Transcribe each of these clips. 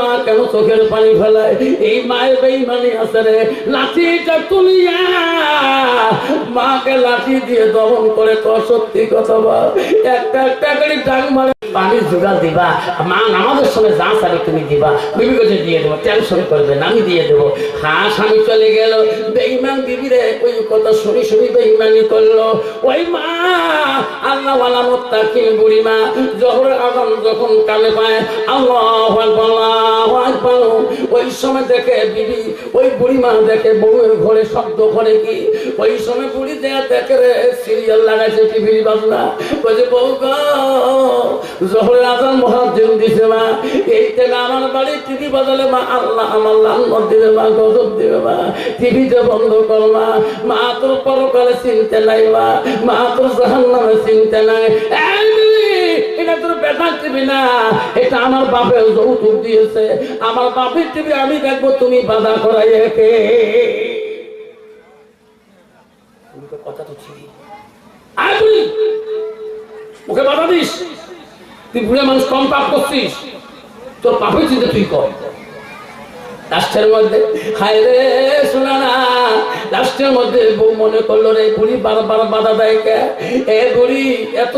মা কেন চোখের পানি ফেলায়? এই মায়ের বেইমানি আছে রে, লাঠিটা তুলিয়া, মাকে লাঠি দিয়ে দমন করে তো সত্যি কথা একটা একটা মারে পানি জোগাড় দিবা, মা আমাদের সঙ্গে যা চাবে তুমি দিবা বিবি কাছে দিয়ে দেবো টেনশন করবে আমি দিয়ে দেবো হ্যাঁ স্বামী চলে গেল বেইমান বিবি রে ওই কথা শুনি শুনি বেইমানি করল ওই মা আল্লাহ ওয়ালা মোত্তাকিন বুড়ি মা জহর আদম যখন কালে পায়, আল্লাহ। ওই সময় দেখে বিবি, ওই বুড়ি মা দেখে বউয়ের ঘরে, শব্দ করে কি ওই সময় বুড়ি দেয়া দেখে রে সিরিয়াল লাগাইছে টিভির বাজনা বলছে, বউ জহরের আজান মহাজন দিছে মা। এই আমার বাড়ি টিভি বাজালে মা, আল্লাহ আমার লাল দিবে মা গজব দিবে মা। টিভিতে বন্ধ কর মা। মা তোর পরকালে চিনতে নাই মা। মা তোর জাহান নামে চিনতে নাই। এটা তোর টিভি না। এটা আমার বাপের যৌতুক দিয়েছে। আমার বাপের টিভি আমি দেখব, তুমি বাধা করাই একে কথা তো বুড়ি, মুখে বাধা দিস? তুই বুড়ে মানুষ কম পাপ করছিস। তোর পাপের চিন্তা তুই কর। মধ্যে হায় রে শোনা না লাস্টের মধ্যে বউ মনে করল রে বুড়ি বারবার বাধা দেয় কে? এ বুড়ি এত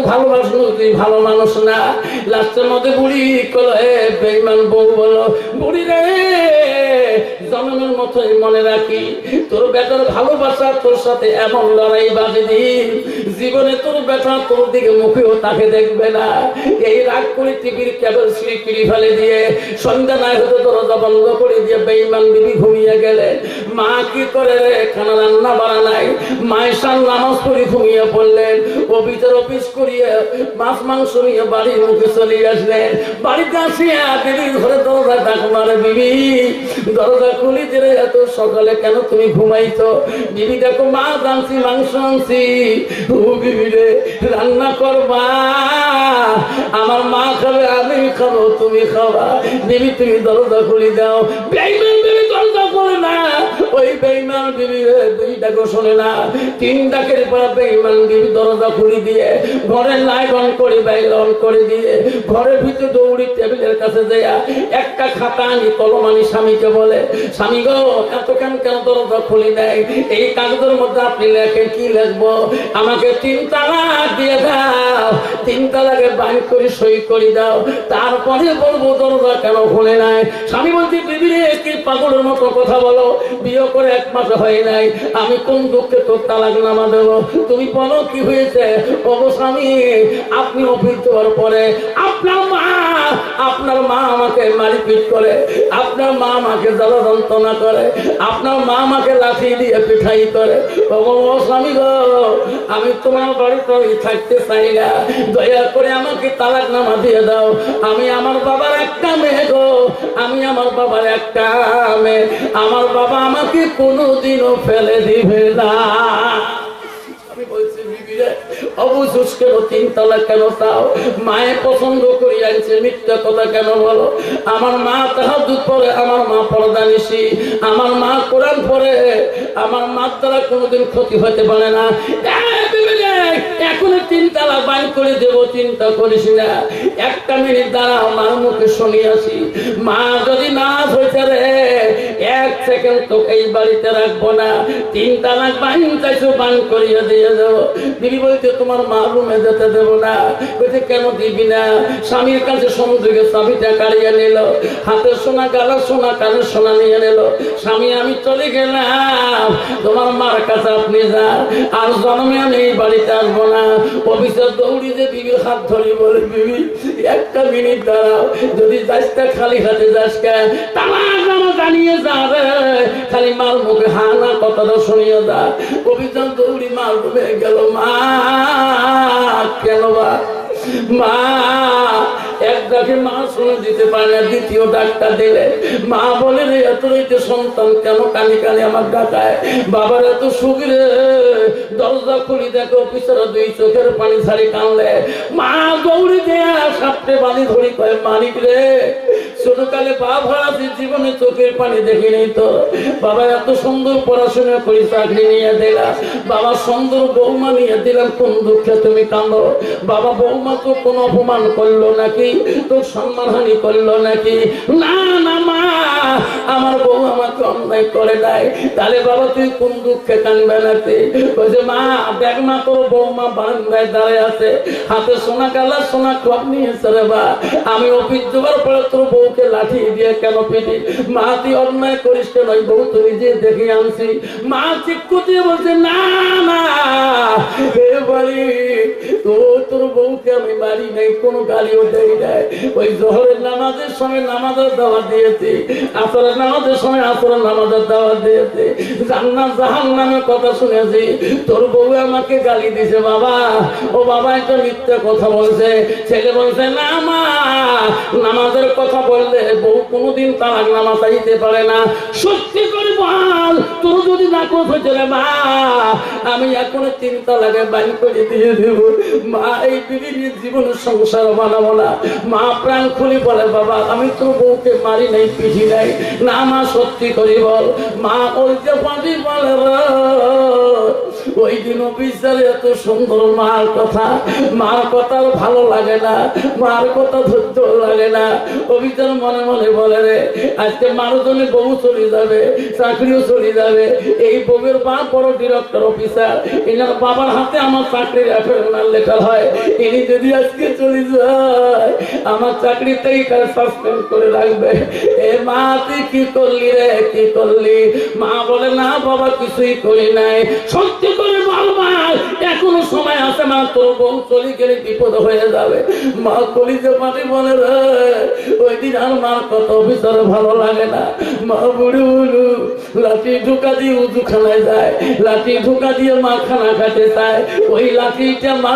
তুই ভালো মানুষ না। লাস্টের মধ্যে বুড়ি করল এ বেইমান বউ বলো বুড়ি রে জন্মের মতোই মনে রাখি। তোর বেটার ভালোবাসা তোর সাথে এমন লড়াই বাজে দিন। জীবনে তোর বেটা তোর দিকে মুখেও তাকে দেখবে না। এই রাগ করে টিভির কেবল সিঁড়ি ফেলে দিয়ে সন্ধ্যা না হতে তোর বন্ধ করে দিয়ে বেইমান বিবি ঘুমিয়ে গেলে। মা কি করে রান্না বাড়া নাই। মায়ের নামাজ পড়ে ঘুমিয়ে পড়লেন। অফিসের অফিস করিয়ে মাছ মাংস নিয়ে বাড়ির মুখে আসলেন। বাড়িতে আসিয়া ঘরে দরজা ডাক মারে বিবি, দরজা খুলি দিলে এত সকালে কেন তুমি ঘুমাইছো? বিবি, দেখো মা, জানছি, মাংস আনছি। বিবি রে, রান্না করবা? আমার মা খাবে, আমি খাব, তুমি খাবা। বিবি, তুমি দরজা খুলি দাও। বেইমান বিবি, দরজা খুলে না। ওই বিবি না। তিন ডাকের পর বিবি দরজা খুলি দিয়ে ঘরের লাইট অন করে অন করে দিয়ে ঘরের ভিতরে দৌড়ি টেবিলের কাছে যাইয়া একটা খাতা আনি স্বামীকে বলে, স্বামী গো, এত কেন কেন দরজা খুলি নাই? এই কাগজের মধ্যে আপনি কি লিখব? আমাকে তিন তালাক দিয়ে দাও, তিন তালাকে বাইর করে সই করে দাও। তারপরে বলব, দরজা কেন খুলে নাই? স্বামী বলছি, বিবি কি পাগলের মতো কথা বলো? বিয়ে করে এক মাস হয় নাই। আমি কোন দুঃখে তোর তালাক নামা দেবো? তুমি বলো কি হয়েছে? অবস্বামী স্বামী আপনি যাওয়ার পরে আপনার মা আপনার মা মারিপিট করে, আপনার মা আমাকে জ্বালা যন্ত্রণা করে, আপনার মা আমাকে লাঠি দিয়ে পিঠাই করে। স্বামী গো, আমি তোমার বাড়িতে থাকতে চাই না। দয়া করে আমাকে তালাক নামা দিয়ে দাও। আমি আমার বাবার একটা মেয়ে গো, আমি আমার বাবার একটা মেয়ে। আমার বাবা আমাকে কোনোদিনও ফেলে দিবে না। অবশেষ কেন তিন তলা কেন তাও মায়ে পছন্দ করি আনছে, মিথ্যা কথা কেন বলো? আমার মা দুধ পরে, আমার মা পর্দা নিশি, আমার মা কোরআন পরে, আমার মার দ্বারা কোনোদিন ক্ষতি হতে পারে না। তালা করে দেবো, চিন্তা করিস না। একটা মিনিট দ্বারা আমার মুখে শুনি আসি। মা, যদি না হয়েছে রে, এক সেকেন্ড তো এই বাড়িতে রাখব না। তিন তালাক বাইন চাইছো বান করিয়ে দিয়ে দেবো। দিদি বলছে, তোমার মা রুমে যেতে দেবো না। বলছে, কেন দিবি না? স্বামীর কাছে সমুদ্রকে চাবিটা কাড়িয়ে নিল। হাতের সোনা গালার সোনা কানের সোনা নিয়ে নিল। স্বামী, আমি চলে গেলাম। তোমার মার কাছে আপনি যান আর জন্মে আমি এই বাড়িতে আসব না। অফিসের দৌড়ি যে বিবির হাত ধরে বলে, বিবি, একটা মিনিট দাঁড়াও। যদি যাসটা খালি হাতে যাস তালাক নামা জানিয়ে যা রে। খালি মাল মুখে হা না, কথাটা শুনিয়ে যা। অভিযান দৌড়ি মাল ডুবে গেল, মা, কেন মা এক ডাকে মা শুনে দিতে পারে না, দ্বিতীয় ডাকটা দিলে। মা বলে, রে, এত রইতে সন্তান কেন কানে কানে আমার ডাকায়? বাবার এত সুখ রে। দরজা খুলি দেখো, পিছনে দুই চোখের পানি ছাড়ি কানলে মা দৌড়ি দেয়া সাপটে বালি ধরি কয় মালিক রে ছোটকালে পা ভাড়াতে জীবনে চোখের পানি দেখিনি তো। বাবা এত সুন্দর পড়াশোনা করে চাকরি নিয়ে দিলা। বাবা সুন্দর বৌমা নিয়ে দিলাম, কোন দুঃখে তুমি কান্দো বাবা বৌমা তো কোন অপমান করল নাকি? তোর সম্মানহানি করল নাকি? না না, মা, আমার বউ আমাকে অন্যায় করে নাই। তাহলে বাবা তুই কোন দুঃখে কানবে নাকি? বলছে মা, দেখ মা, তোর বৌমা বারান্দায় দাঁড়ায় আছে। হাতে সোনা কালা, সোনা ক্লব নিয়েছে রে বা আমি অফিস যাবার পরে তোর বউকে লাঠি দিয়ে কেন পিটি? মা, তুই অন্যায় করিস কেন? ওই বউ তুই যে দেখে আনছি। মা দিয়ে বলছে, না না তোর বউকে আমি মারি নাই, কোনো গালিও দেই নাই। ওই জহরের নামাজের সময় নামাজের দাওয়াত দিয়েছি, আসরের নামাজের সময় আসরের নামাজের দাওয়াত দিয়েছি। জান্নাত জাহান নামে কথা শুনেছি, তোর বউ আমাকে গালি দিছে, বাবা। ও বাবা একটা মিথ্যে কথা বলছে। ছেলে বলছে, না মা, নামাজের কথা বললে বউ কোনোদিন তালাক নামাজ চাইতে পারে না। সত্যি করে বল, তোর যদি না কথা চলে মা, আমি এখন চিন্তা লাগে বাইন করে দিয়ে দেব। মা এই বিভিন্ন জীবন সংসার বানাবো না। মা প্রাণ খুলি বলে, বাবা, আমি তো বউকে মারি নাই পিঠি নাই। না, মা সত্যি করি বল। মা বলতে পারি বলে ওই অফিসারে এত সুন্দর মার কথা মার কথা ভালো লাগে না, মার কথা ধৈর্য লাগে না। অফিসার মনে মনে বলে রে, আজকে মানুষজনে বউ চলে যাবে, চাকরিও চলে যাবে। এই বউয়ের মা বড় ডিরেক্টর অফিসার এনার বাবার হাতে আমার চাকরির অ্যাপয়েন্টমেন্ট লেখা হয়। ইনি যদি আজকে চলে যায়, আমার চাকরি থেকে সাসপেন্ড করে রাখবে। এ মা, তুই কি করলি রে, কি করলি? মা বলে, না বাবা, কিছুই করি নাই। সত্যি করে বাবা এখনও সময় আছে, মা, তোর বউ চলে গেলে বিপদ হয়ে যাবে। মা কলিজে পানি বলে, রে, ওই দিন আর মার কত ভিতরে ভালো লাগে না। মা বুড়ি বুড়ু লাঠি ঢুকা দিয়ে উঁচু খানায় যায়, লাঠি ঢুকা দিয়ে মা খানা খাতে চায়। ওই লাঠিটা মা